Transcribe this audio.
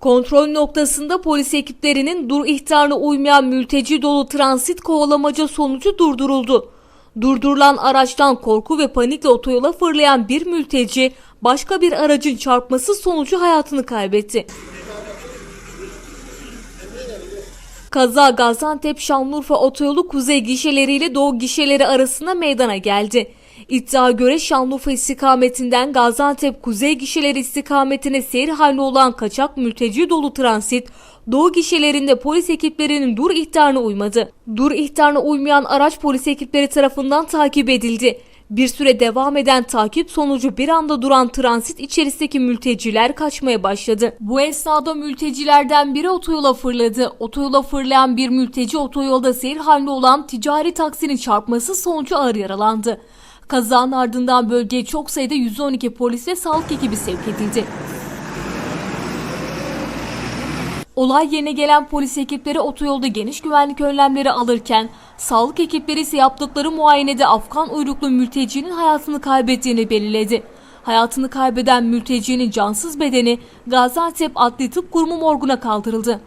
Kontrol noktasında polis ekiplerinin dur ihtarına uymayan mülteci dolu transit kovalamaca sonucu durduruldu. Durdurulan araçtan korku ve panikle otoyola fırlayan bir mülteci başka bir aracın çarpması sonucu hayatını kaybetti. Kaza Gaziantep Şanlıurfa otoyolu kuzey gişeleriyle doğu gişeleri arasında meydana geldi. İddia göre Şanlıurfa istikametinden Gaziantep kuzey gişeleri istikametine seyir halinde olan kaçak mülteci dolu transit doğu gişelerinde polis ekiplerinin dur ihtarına uymadı. Dur ihtarına uymayan araç polis ekipleri tarafından takip edildi. Bir süre devam eden takip sonucu bir anda duran transit içerisindeki mülteciler kaçmaya başladı. Bu esnada mültecilerden biri otoyola fırladı. Otoyola fırlayan bir mülteci otoyolda seyir halinde olan ticari taksinin çarpması sonucu ağır yaralandı. Kazanın ardından bölgeye çok sayıda 112 polis ve sağlık ekibi sevk edildi. Olay yerine gelen polis ekipleri otoyolda geniş güvenlik önlemleri alırken sağlık ekipleri ise yaptıkları muayenede Afgan uyruklu mültecinin hayatını kaybettiğini belirledi. Hayatını kaybeden mültecinin cansız bedeni Gaziantep Adli Tıp Kurumu morguna kaldırıldı.